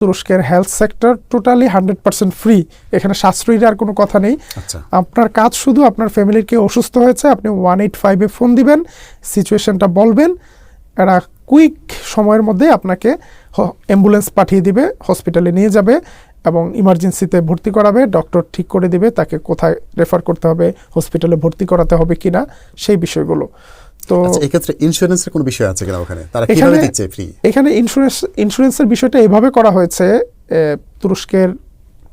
তুরস্কের health sector totally hundred percent free এখানে সাশ্রয়ীর আর কোনো কথা নেই। আচ্ছা। আপনার কাজ শুধু আপনার ফ্যামিলির কেউ অসুস্থ হয়েছে আপনি ওয়ান এইট ফাইভে ফোন দিবেন সিচুয়েশনটা বলবেন এরা কুইক সময়ের মধ্যে আপনাকে অ্যাম্বুলেন্স পাঠিয়ে দিবে হসপিটালে নিয়ে যাবে এবং ইমার্জেন্সিতে ভর্তি করাবে ডক্টর ঠিক করে দিবে তাকে কোথায় রেফার করতে হবে হসপিটালে ভর্তি করাতে হবে কিনা সেই বিষয়গুলো। তো আচ্ছা এক্ষেত্রে ইন্স্যুরেন্সের কোনো বিষয় আছে কিনা ওখানে? তারা কীভাবে দিচ্ছে ফ্রি এখানে ইন্স্যুরেন্স ইন্স্যুরেন্সের বিষয়টা এভাবে করা হয়েছে তুরস্কের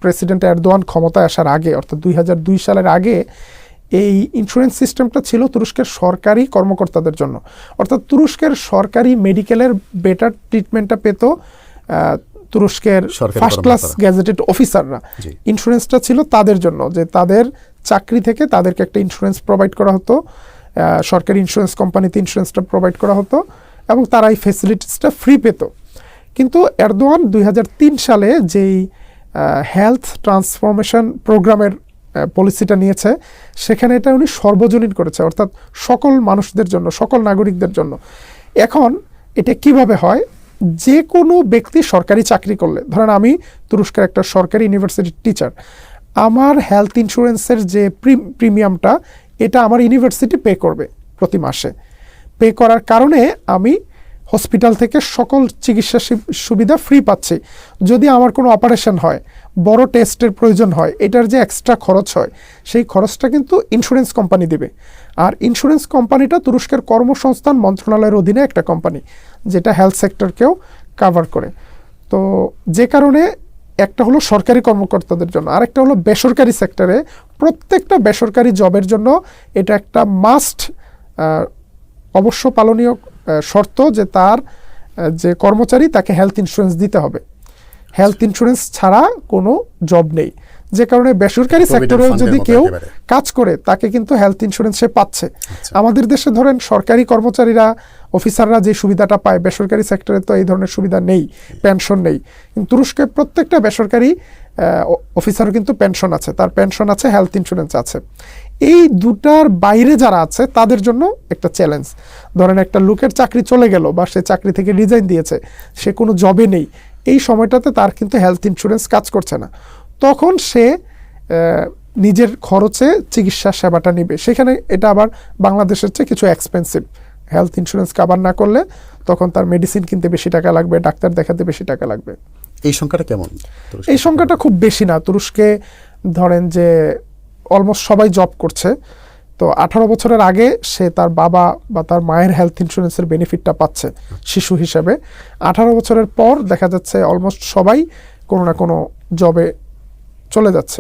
প্রেসিডেন্ট এরদোয়ান ক্ষমতায় আসার আগে অর্থাৎ দুই হাজার দুই সালের আগে এই ইন্স্যুরেন্স সিস্টেমটা ছিল তুরস্কের সরকারি কর্মকর্তাদের জন্য। অর্থাৎ তুরস্কের সরকারি মেডিকেলের বেটার ট্রিটমেন্টটা পেত তুরস্কের ফার্স্ট ক্লাস। গ্যাজেটেড অফিসাররা ইন্স্যুরেন্সটা ছিল তাদের জন্য যে তাদের চাকরি থেকে তাদেরকে একটা ইন্স্যুরেন্স প্রোভাইড করা হতো। সরকারি ইন্স্যুরেন্স কোম্পানিতে ইন্স্যুরেন্সটা প্রোভাইড করা হতো এবং তারা এই ফেসিলিটিসটা ফ্রি পেত। কিন্তু এরদোয়ান দুই হাজার তিন সালে যেই হেলথ ট্রান্সফরমেশন প্রোগ্রামের পলিসিটা নিয়েছে, সেখানে এটা উনি সর্বজনীন করেছে, অর্থাৎ সকল মানুষদের জন্য, সকল নাগরিকদের জন্য। এখন এটা কীভাবে হয়? যে কোনো ব্যক্তি সরকারি চাকরি করলে, ধরেন আমি তুরস্কের একটা সরকারি ইউনিভার্সিটির টিচার আমার হেলথ ইন্স্যুরেন্সের যে প্রিমিয়ামটা এটা আমার ইউনিভার্সিটি পে করবে প্রতি মাসে। পে করার কারণে আমি হসপিটাল থেকে সকল চিকিৎসা সুবিধা ফ্রি পাচ্ছি। যদি আমার কোনো অপারেশন হয়, বড় টেস্টের প্রয়োজন হয়, এটার যে এক্সট্রা খরচ হয়, সেই খরচটা কিন্তু ইন্স্যুরেন্স কোম্পানি দেবে। আর ইন্স্যুরেন্স কোম্পানিটা তুরস্কের কর্মসংস্থান মন্ত্রণালয়ের অধীনে একটা কোম্পানি যেটা হেলথ সেক্টরকেও কাভার করে। তো যে কারণে একটা হলো সরকারি কর্মকর্তাদের জন্য, আরেকটা হলো বেসরকারি সেক্টরে প্রত্যেকটা বেসরকারি জবের জন্য এটা একটা মাস্ট অবশ্য পালনীয় শর্ত যে তার যে কর্মচারী তাকে হেলথ ইন্স্যুরেন্স দিতে হবে। হেলথ ইন্স্যুরেন্স ছাড়া কোনো জব নেই। যে কারণে বেসরকারি সেক্টরেও যদি কেউ কাজ করে তাকে কিন্তু হেলথ ইন্স্যুরেন্স সে পাচ্ছে। আচ্ছা। আমাদের দেশে ধরেন সরকারি কর্মচারীরা অফিসাররা যে সুবিধাটা পায় বেসরকারি সেক্টরে তো এই ধরনের সুবিধা নেই পেনশন নেই। কিন্তু তুরস্কে প্রত্যেকটা বেসরকারি অফিসারও কিন্তু পেনশন আছে। তার পেনশন আছে হেলথ ইন্স্যুরেন্স আছে। এই দুটার বাইরে যারা আছে তাদের জন্য একটা চ্যালেঞ্জ ধরেন একটা লোকের চাকরি চলে গেল বা সে চাকরি থেকে রিজাইন দিয়েছে সে কোনো জবে নেই। এই সময়টাতে তার কিন্তু হেলথ ইন্স্যুরেন্স কাজ করছে না। তখন সে নিজের খরচে চিকিৎসা সেবাটা নিবে। সেখানে এটা আবার বাংলাদেশের চেয়ে কিছু এক্সপেন্সিভ হেলথ ইন্স্যুরেন্স কাভার না করলে তখন তার মেডিসিন কিনতে বেশি টাকা লাগবে ডাক্তার দেখাতে বেশি টাকা লাগবে। এই সংখ্যাটা কেমন? এই সংখ্যাটা খুব বেশি না। তুরস্কে ধরেন যে অলমোস্ট সবাই জব করছে। তো আঠারো বছরের আগে সে তার বাবা বা তার মায়ের হেলথ ইন্স্যুরেন্সের বেনিফিটটা পাচ্ছে শিশু হিসেবে। আঠারো বছরের পর দেখা যাচ্ছে অলমোস্ট সবাই কোনো না কোনো জবে চলে যাচ্ছে।